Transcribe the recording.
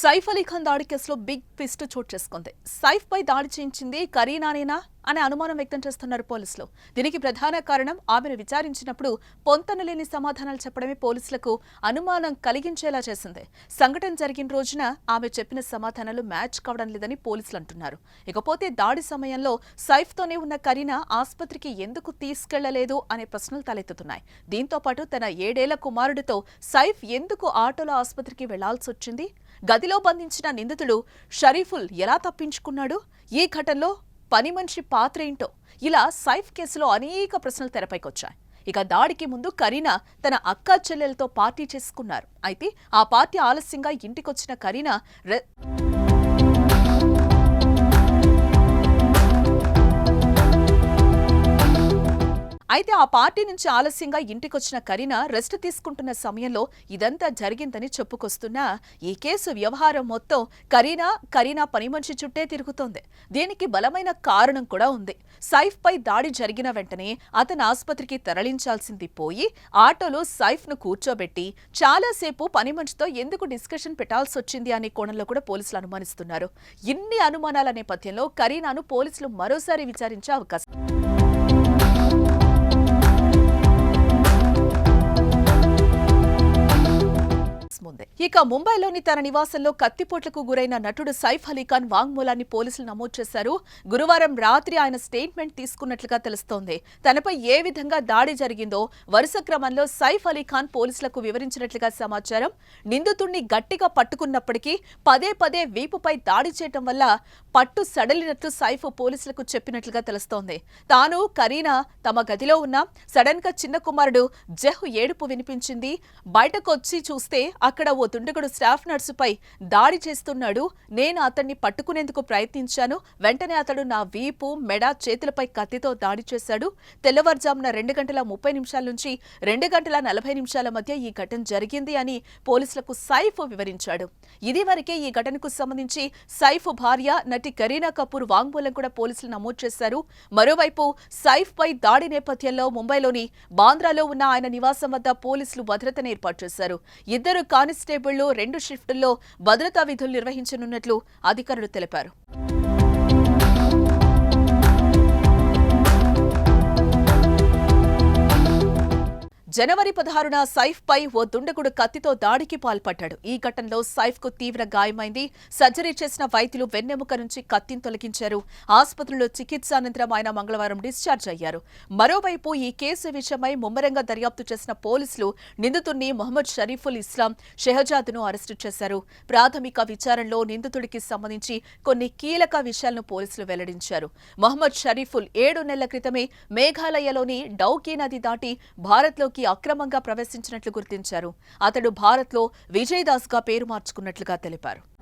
సైఫ్ అలీ ఖాన్ దాడి కేసులో big twist చోటు చేసుకుంది. సైఫ్ పై దాడి చేయించింది కరీనానేనా అనే అనుమానం వ్యక్తం చేస్తున్నారు పోలీసులు. దీనికి ప్రధాన కారణం ఆమెను విచారించినప్పుడు పొంతనలేని సమాధానాలు చెప్పడమే పోలీసులకు అనుమానం కలిగించేలా చేసింది. సంఘటన జరిగిన రోజున ఆమె చెప్పిన సమాధానాలు మ్యాచ్ కావడం లేదని పోలీసులు అంటున్నారు. ఇకపోతే దాడి సమయంలో సైఫ్తోనే ఉన్న కరీనా ఆసుపత్రికి ఎందుకు తీసుకెళ్ళలేదు అనే ప్రశ్నలు తలెత్తుతున్నాయి. దీంతో పాటు తన ఏడేళ్ళ కుమారుడితో సైఫ్ ఎందుకు ఆటోలో ఆసుపత్రికి వెళ్ళాల్సి వచ్చింది? గదిలో బంధించిన నిందితుడు షరీఫుల్ ఎలా తప్పించుకున్నాడు? ఈ ఘటనలో పని మనిషి పాత్ర ఏంటో? ఇలా సైఫ్ కేసులో అనేక ప్రశ్నలు తెరపైకొచ్చాయి. ఇక దాడికి ముందు కరీనా తన అక్క చెల్లెలతో పార్టీ చేసుకున్నారు. అయితే ఆ పార్టీ ఆలస్యంగా ఇంటికొచ్చిన కరీనా అయితే ఆ పార్టీ నుంచి ఆలస్యంగా ఇంటికొచ్చిన కరీనా రెస్ట్ తీసుకుంటున్న సమయంలో ఇదంతా జరిగిందని చెప్పుకొస్తున్నా ఈ కేసు వ్యవహారం మొత్తం కరీనా కరీనా పని మనిషి చుట్టే తిరుగుతోంది. దీనికి బలమైన కారణం కూడా ఉంది. సైఫ్ పై దాడి జరిగిన వెంటనే అతను ఆసుపత్రికి తరలించాల్సింది పోయి ఆటోలో సైఫ్ను కూర్చోబెట్టి చాలాసేపు పని మనిషితో ఎందుకు డిస్కషన్ పెట్టాల్సి వచ్చింది అనే కోణంలో కూడా పోలీసులు అనుమానిస్తున్నారు. ఇన్ని అనుమానాల నేపథ్యంలో కరీనాను పోలీసులు మరోసారి విచారించే అవకాశం ఇక ముంబైలోని తన నివాసంలో కత్తిపోట్లకు గురైన నటుడు సైఫ్ అలీఖాన్ వాంగ్మూలాన్ని పోలీసులు నమోదు చేశారు. గురువారం రాత్రి ఆయన స్టేట్మెంట్ తీసుకున్నట్లుగా తెలుస్తోంది. తనపై ఏ విధంగా దాడి జరిగిందో వరుస క్రమంలో సైఫ్ అలీఖాన్ పోలీసులకు వివరించినట్లుగా సమాచారం. నిందితుడిని గట్టిగా పట్టుకున్నప్పటికీ పదే పదే వీపుపై దాడి చేయటం వల్ల పట్టు సడలినట్లు సైఫ్ పోలీసులకు చెప్పినట్లుగా తెలుస్తోంది. తాను కరీనా తమ గదిలో ఉన్న సడన్గా చిన్న కుమారుడు జహ్ ఏడుపు వినిపించింది. బయటకొచ్చి చూస్తే అక్కడ ఓ దుండగుడు స్టాఫ్ నర్సుపై దాడి చేస్తున్నాడు. నేను అతన్ని పట్టుకునేందుకు ప్రయత్నించాను. వెంటనే అతడు నా వీపు మెడ చేతులపై కత్తితో దాడి చేశాడు. తెల్లవారుజామున రెండు గంటల ముప్పై నిమిషాల నుంచి రెండు గంటల నలభై నిమిషాల మధ్య ఈ ఘటన జరిగింది అని పోలీసులకు సైఫ్ వివరించాడు. ఇది వరకే ఈ ఘటనకు సంబంధించి సైఫ్ భార్య నటి కరీనా కపూర్ వాంగ్మూలం కూడా పోలీసులు నమోదు చేశారు. మరోవైపు సైఫ్ పై దాడి నేపథ్యంలో ముంబైలోని బాంద్రాలో ఉన్న ఆయన నివాసం వద్ద పోలీసులు భద్రతను ఏర్పాటు చేశారు. ఇద్దరు కానిస్టేబుళ్ళు రెండు షిఫ్టుల్లో భద్రతా విధులు నిర్వహించనున్నట్లు అధికారులు తెలిపారు. జనవరి పదహారున సైఫ్ పై ఓ దుండగుడు కత్తితో దాడికి పాల్పడ్డాడు. ఈ ఘటనలో సైఫ్కు తీవ్ర గాయమైంది. సర్జరీ చేసిన వైద్యులు వెన్నెముక నుంచి కత్తిని తొలగించారు. ఆసుపత్రిలో చికిత్స అనంతరం ఆయన మంగళవారం డిశ్చార్జ్ అయ్యారు. మరోవైపు ఈ కేసు విషయమై ముమ్మరంగా దర్యాప్తు చేసిన పోలీసులు నిందితుడిని మొహమ్మద్ షరీఫుల్ ఇస్లాం షెహజాద్ను అరెస్టు చేశారు. ప్రాథమిక విచారణలో నిందితుడికి సంబంధించి కొన్ని కీలక విషయాలను పోలీసులు వెల్లడించారు. మొహమ్మద్ షరీఫుల్ ఏడు నెలల క్రితమే మేఘాలయలోని డౌకీ నది దాటి భారత్లోకి అక్రమంగా ప్రవేశించినట్లు గుర్తించారు. అతడు భారత్లో విజయ్ దాస్గా పేరు మార్చుకున్నట్లుగా తెలిపారు.